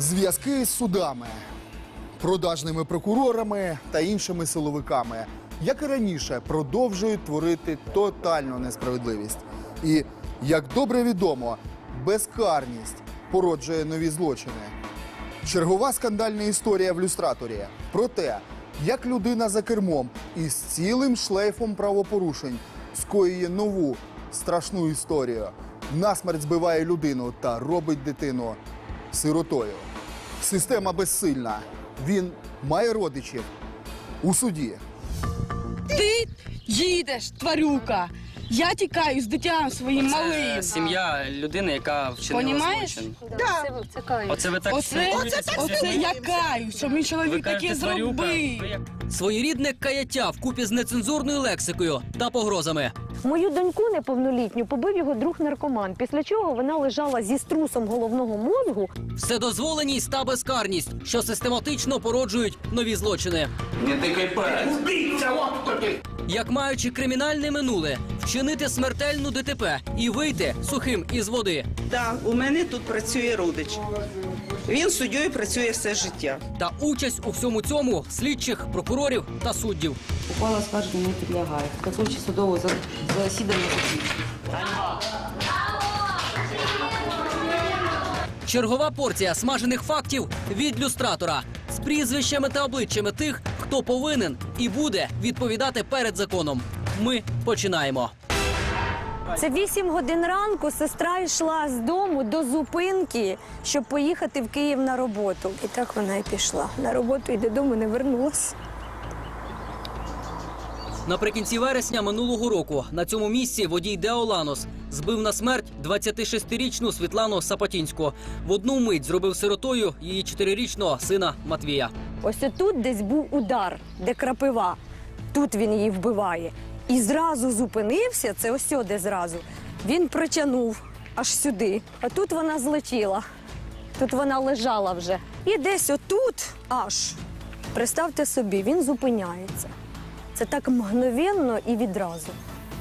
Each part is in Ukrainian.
Зв'язки з судами, продажними прокурорами та іншими силовиками, як і раніше, продовжують творити тотальну несправедливість. І, як добре відомо, безкарність породжує нові злочини. Чергова скандальна історія в люстраторі про те, як людина за кермом із цілим шлейфом правопорушень скоює нову страшну історію, насмерть збиває людину та робить дитину сиротою. Система безсильна. Він має родичів у суді. Ти їдеш, тварюка. Я тікаю з дитям своїм малим. Сім'я людини, яка вчинила Понімаєш? злочин. Це. Оце ви так Оце, оце, цим? я каю, що мій чоловік таке зробив. Своєрідне каяття вкупі з нецензурною лексикою та погрозами. Мою доньку неповнолітню побив його друг наркоман, після чого вона лежала зі струсом головного мозгу. Вседозволеність та безкарність, що систематично породжують нові злочини. Як маючи кримінальне минуле, вчинити смертельну ДТП і вийти сухим із води. Так, у мене тут працює родич. Він суддєю працює все життя. Та участь у всьому цьому слідчих, прокурорів та суддів. Ухвала скарження не підлягає. Також судового за- засідання. Чергова порція смажених фактів від люстратора з прізвищами та обличчями тих, хто повинен і буде відповідати перед законом. Ми починаємо. Це 8 годин ранку. Сестра йшла з дому до зупинки, щоб поїхати в Київ на роботу. І так вона і пішла на роботу і додому не вернулась. Наприкінці вересня минулого року на цьому місці водій Деоланос збив на смерть 26-річну Світлану Сапатінську. В одну мить зробив сиротою її 4-річного сина Матвія. Ось тут десь був удар, де крапива. Тут він її вбиває. І зразу зупинився, це ось де зразу. Він протягнув аж сюди. А тут вона злетіла. Тут вона лежала вже. І десь отут аж. Представте собі, він зупиняється. Це так мгновенно і відразу.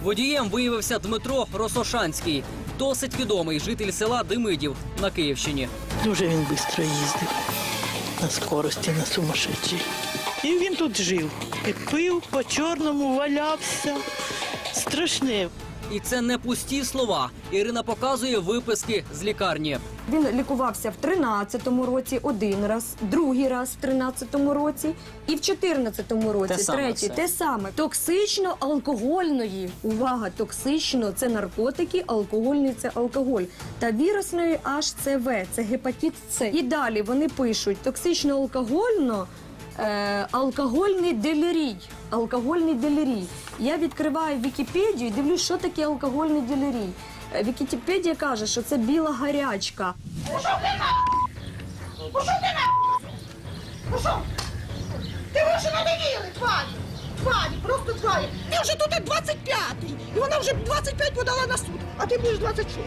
Водієм виявився Дмитро Росошанський, досить відомий житель села Демидів на Київщині. Дуже він швидко їздив на скорості, на сумасшедшій. І він тут жив. І пив, по чорному валявся. Страшне. І це не пусті слова. Ірина показує виписки з лікарні. Він лікувався в 13-му році один раз, другий раз в 13-му році і в 14-му році, Те саме третій, все. те саме. Токсично-алкогольної, увага, токсично це наркотики, алкогольний це алкоголь. Та вірусної HCV, це гепатит С. І далі вони пишуть токсично-алкогольно. Е, алкогольний делірій. Алкогольний делірій. Я відкриваю Вікіпедію і дивлюсь, що таке алкогольний делірій. Е, Вікіпедія каже, що це біла гарячка. Ти ви вже надоїли, тварі! Тварі, просто тварі! Ти вже тут і 25-й! І вона вже 25 подала на суд, а ти будеш 26.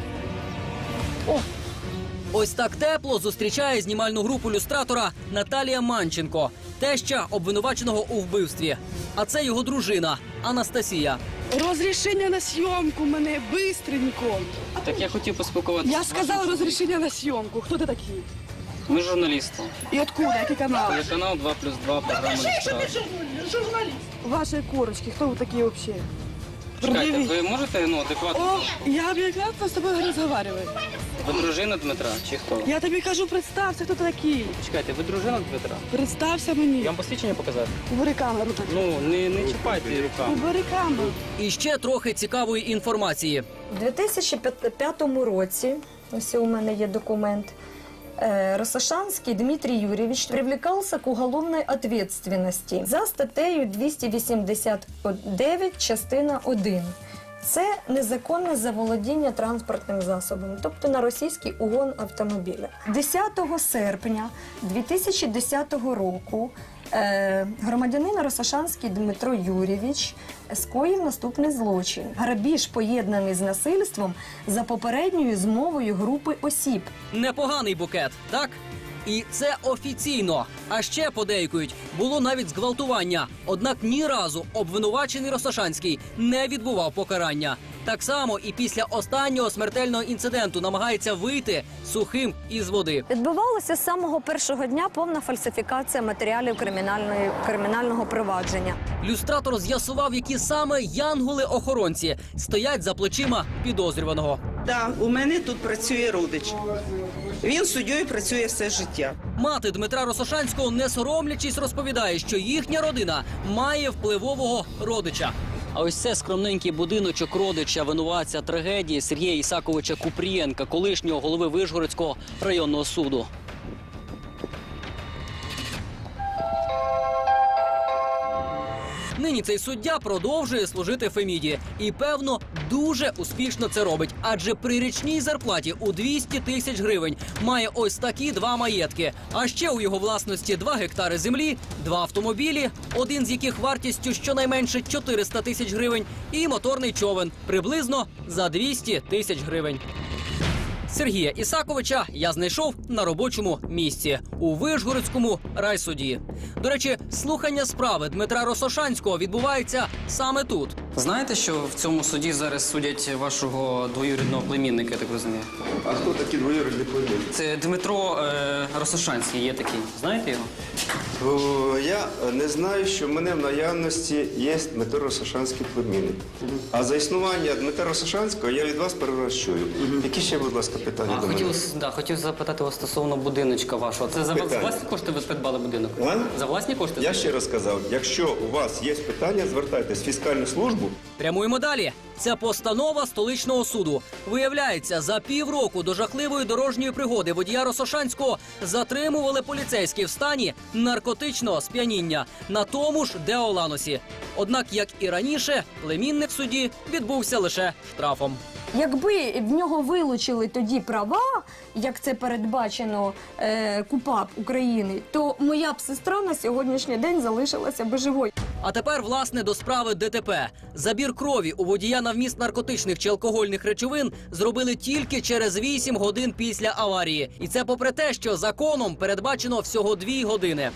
Ось так тепло зустрічає знімальну групу люстратора Наталія Манченко, теща обвинуваченого у вбивстві. А це його дружина Анастасія. Розрішення на зйомку мене бистренько. Так я хотів поспілкуватися. Я сказала розрішення на зйомку. Хто ти такий? Ми журналісти. І откуда? Який канал? Телеканал 2 плюс 2, програма. Ваші корочки, хто ви такі взагалі? Чекайте, ви можете ну, адекватно? О, я прекрасно з тобою розмовляю. Ви дружина Дмитра чи хто? Я тобі кажу, представся, хто ти такий. Чекайте, ви дружина Дмитра? Представся мені. Я вам посвідчення показати? Убери камеру так. Ну, не, не чіпайте руками. Убери камеру. І ще трохи цікавої інформації. У 2005 році, ось у мене є документ, Росошанский Дмитрий Юрьевич привлекался к уголовной ответственности за статтею 289, частина 1. Це незаконне заволодіння транспортним засобом, тобто на російський угон автомобіля. 10 серпня 2010 року е, громадянин Росошанський Дмитро Юрійович скоїв наступний злочин: грабіж поєднаний з насильством за попередньою змовою групи осіб. Непоганий букет, так? І це офіційно. А ще подейкують, було навіть зґвалтування. Однак ні разу обвинувачений Росошанський не відбував покарання. Так само і після останнього смертельного інциденту намагається вийти сухим із води. Відбувалося з самого першого дня повна фальсифікація матеріалів кримінальної кримінального провадження. Люстратор з'ясував, які саме янголи-охоронці стоять за плечима підозрюваного. Так, у мене тут працює родич. Він суддєю працює все життя. Мати Дмитра Росошанського, не соромлячись, розповідає, що їхня родина має впливового родича. А ось це скромненький будиночок родича винуватця трагедії Сергія Ісаковича Купрієнка, колишнього голови Вишгородського районного суду. Нині цей суддя продовжує служити Феміді і певно дуже успішно це робить. Адже при річній зарплаті у 200 тисяч гривень має ось такі два маєтки. А ще у його власності 2 гектари землі, два автомобілі, один з яких вартістю щонайменше 400 тисяч гривень, і моторний човен приблизно за 200 тисяч гривень. Сергія Ісаковича я знайшов на робочому місці у Вишгородському райсуді. До речі, слухання справи Дмитра Росошанського відбувається саме тут. Знаєте, що в цьому суді зараз судять вашого двоюрідного племінника, я так розумію? А хто такі двоюрідні племінники? Це Дмитро е, Росошанський, є такий. Знаєте його? О, Я не знаю, що в мене в наявності є Дмитро Росошанський племінник. А за існування Дмитра Росошанського я від вас перший раз чую. Які ще, будь ласка, питання до мене? хотів, да, хотів запитати вас стосовно будиночка вашого. Це за, Питання. власні кошти ви придбали будинок? За власні кошти? Я ще раз сказав, якщо у вас є питання, звертайтесь в фіскальну службу. Прямуємо далі. Це постанова столичного суду. Виявляється, за півроку до жахливої дорожньої пригоди водія Росошанського затримували поліцейські в стані наркотичного сп'яніння на тому ж Деоланосі. Однак, як і раніше, племінник в суді відбувся лише штрафом. Якби в нього вилучили тоді права, як це передбачено е, КУПАП України, то моя б сестра на сьогоднішній день залишилася би живою. А тепер, власне, до справи ДТП. Забір крові у водія на вміст наркотичних чи алкогольних речовин зробили тільки через 8 годин після аварії. І це попри те, що законом передбачено всього 2 години.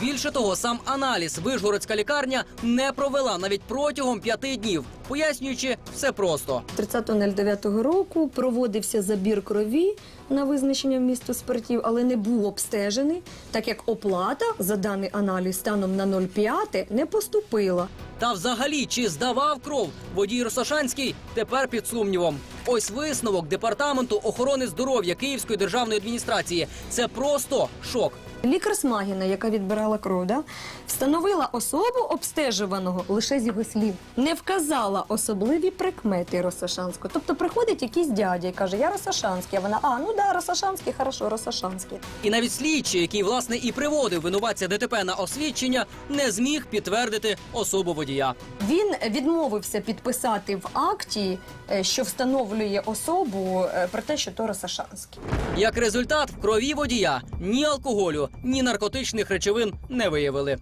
Більше того, сам аналіз Вишгородська лікарня не провела навіть протягом п'яти днів, пояснюючи все просто. 30.09 року проводився забір крові на визначення вмісту спиртів, але не був обстежений, так як оплата за даний аналіз станом на 0,5 не поступила. Та взагалі, чи здавав кров водій Росошанський, тепер під сумнівом. Ось висновок департаменту охорони здоров'я Київської державної адміністрації. Це просто шок. Лікар Смагіна, яка відбирала кров, да, встановила особу обстежуваного лише з його слів, не вказала особливі прикмети Росошанського. Тобто приходить якийсь дядя і каже, я Росошанський, а вона, а, ну да, Росошанський, хорошо, Росошанський. І навіть слідчий, який власне і приводив винуватця ДТП на освідчення, не зміг підтвердити особу водія. Він відмовився підписати в акті, е, що встановлює особу е, про те, що то Росошанський. Як результат, в крові водія ні алкоголю, ні наркотичних речовин не виявили.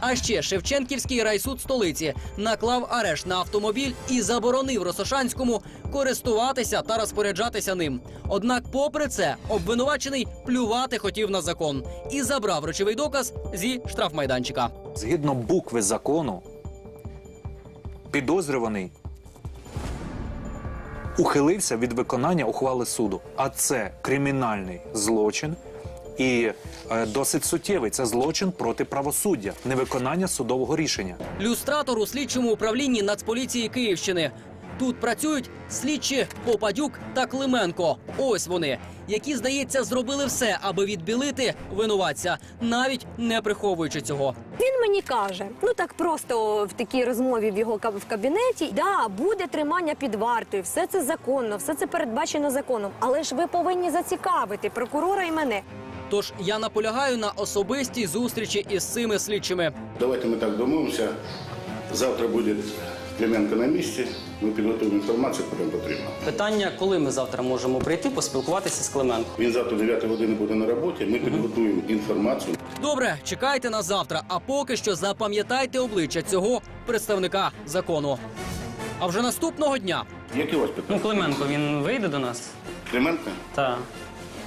А ще Шевченківський райсуд столиці наклав арешт на автомобіль і заборонив Росошанському користуватися та розпоряджатися ним. Однак, попри це, обвинувачений плювати хотів на закон і забрав речовий доказ зі штрафмайданчика. Згідно букви закону, підозрюваний ухилився від виконання ухвали суду. А це кримінальний злочин і е, досить суттєвий. Це злочин проти правосуддя, невиконання судового рішення. Люстратор у слідчому управлінні Нацполіції Київщини. Тут працюють слідчі Попадюк та Клименко. Ось вони, які, здається, зробили все, аби відбілити винуватця, навіть не приховуючи цього. Він мені каже, ну так просто в такій розмові в його в кабінеті, да, буде тримання під вартою, все це законно, все це передбачено законом. Але ж ви повинні зацікавити прокурора і мене. Тож я наполягаю на особистій зустрічі із цими слідчими. Давайте ми так домовимося. Завтра буде Клименко на місці. Ми підготуємо інформацію, потім потрібно. Питання, коли ми завтра можемо прийти поспілкуватися з Клименко. Він завтра 9 години буде на роботі. Ми підготуємо інформацію. Добре, чекайте на завтра. А поки що запам'ятайте обличчя цього представника закону. А вже наступного дня Які у вас питання? Ну, Клименко він вийде до нас. Клименко? Так.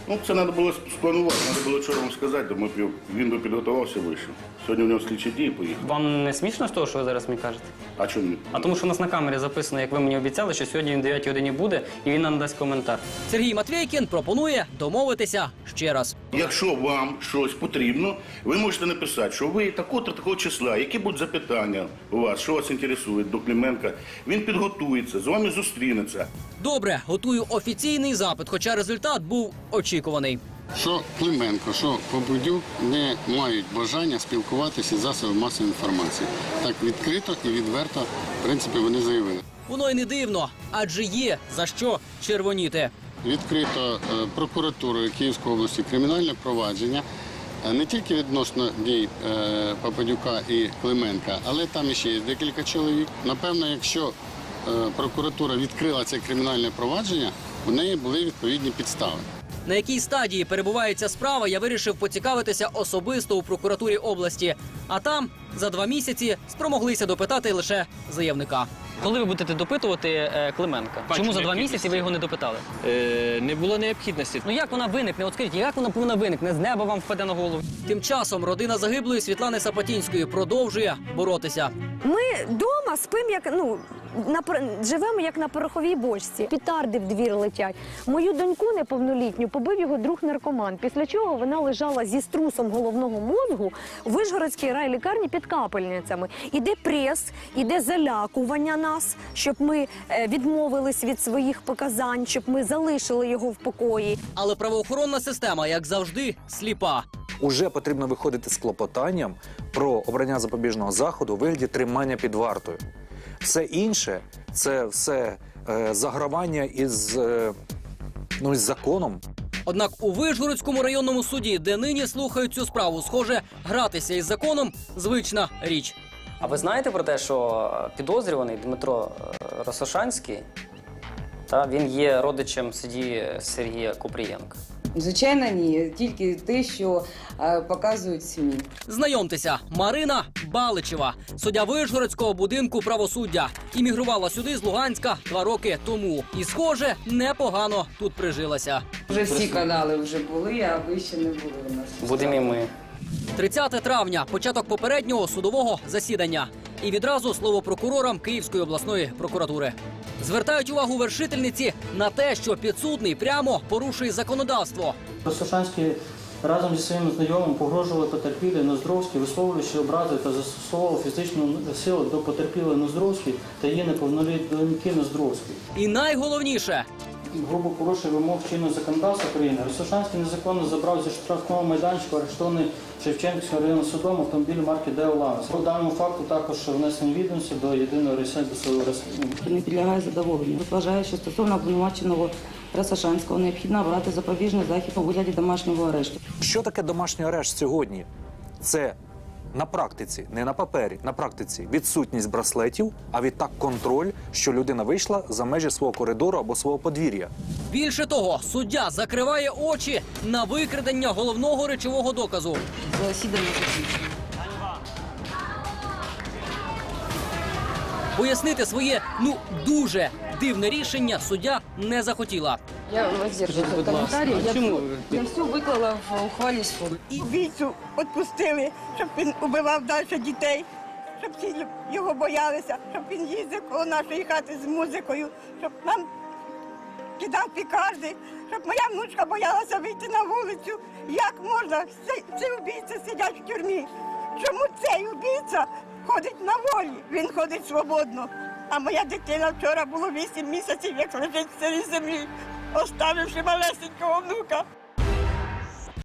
Ну, це треба було спланувати, треба було вчора вам сказати, то ми б його- він би підготувався вийшов. Сьогодні в нього слідчі дії поїхали. Вам не смішно з того, що ви зараз мені кажете? А чому? А тому, що у нас на камері записано, як ви мені обіцяли, що сьогодні він 9 годині буде, і він нам дасть коментар. Сергій Матвійкін пропонує домовитися ще раз. Якщо вам щось потрібно, ви можете написати, що ви такого-то такого числа, які будуть запитання у вас, що вас інтересує до Клименка. Він підготується, з вами зустрінеться. Добре, готую офіційний запит, хоча результат був очікуваний. Що Клименко, що Побудюк не мають бажання спілкуватися із засобами масової інформації. Так відкрито і відверто, в принципі, вони заявили. Воно й не дивно, адже є за що червоніти. Відкрито е, прокуратурою Київської області кримінальне провадження е, не тільки відносно дій е, Попадюка і Клименка, але там ще є декілька чоловік. Напевно, якщо прокуратура відкрила це кримінальне провадження, у неї були відповідні підстави. На якій стадії перебуває ця справа, я вирішив поцікавитися особисто у прокуратурі області. А там за два місяці спромоглися допитати лише заявника. Коли ви будете допитувати е, Клименка? Бачу Чому за два місяці ви його не допитали? Е, не було необхідності. Ну як вона виникне? От скажіть, як вона повинна виникне? З неба вам впаде на голову. Тим часом родина загиблої Світлани Сапатінської продовжує боротися. Ми вдома спимо, як ну на живемо як на пороховій бочці. Пітарди в двір летять. Мою доньку неповнолітню побив його друг наркоман. Після чого вона лежала зі струсом головного мозгу у Вишгородській райлікарні під капельницями. Іде прес, іде залякування нас, щоб ми е, відмовились від своїх показань, щоб ми залишили його в покої. Але правоохоронна система, як завжди, сліпа. Уже потрібно виходити з клопотанням про обрання запобіжного заходу у вигляді тримання під вартою. Все інше це все е, загравання із, е, ну, із законом. Однак у Вишгородському районному суді, де нині слухають цю справу, схоже, гратися із законом звична річ. А ви знаєте про те, що підозрюваний Дмитро е, Росошанський, та він є родичем судді Сергія Купрієнка? Звичайно, ні. Тільки те, що е, показують СМІ. Знайомтеся, Марина Баличева, суддя Вишгородського будинку правосуддя. Іммігрувала сюди з Луганська два роки тому. І, схоже, непогано тут прижилася. Вже всі канали вже були, а ви ще не були у нас. Будемо і ми. 30 травня, початок попереднього судового засідання. І відразу слово прокурорам Київської обласної прокуратури. Звертають увагу вершительниці на те, що підсудний прямо порушує законодавство. Росошанський разом зі своїм знайомим погрожували потерпілій Ноздровській, висловлюючи образи та застосовував фізичну силу до потерпілої Ноздровської та її неповнолітньої доньки Ноздровської. І найголовніше Грубо порушує вимог чинного законодавства України. Росошанський незаконно забрав зі штрафного майданчика арештований Шевченківським районним судом автомобіль марки Деоланс. По даному факту також внесені відомості до єдиного реєстру розслідування. Не підлягає задоволенню. Вважаю, що стосовно обвинуваченого Росошанського необхідно обрати запобіжний захід у вигляді домашнього арешту. Що таке домашній арешт сьогодні? Це на практиці, не на папері, на практиці відсутність браслетів, а відтак контроль, що людина вийшла за межі свого коридору або свого подвір'я. більше того, суддя закриває очі на викрадення головного речового доказу. Пояснити своє ну дуже дивне рішення суддя не захотіла. Я воздержусь від коментарів. Я, я все виклала в ухвалі суду. Війцю відпустили, щоб він убивав далі дітей, щоб всі його боялися, щоб він їздив коло нашої хати з музикою, щоб нам кидав пікарди, щоб моя внучка боялася вийти на вулицю. Як можна? Всі вбійці сидять в тюрмі. Чому цей убійця ходить на волі? Він ходить свободно. А моя дитина вчора було 8 місяців, як лежить в цій землі, Ostawił się malesyn koło wnuka.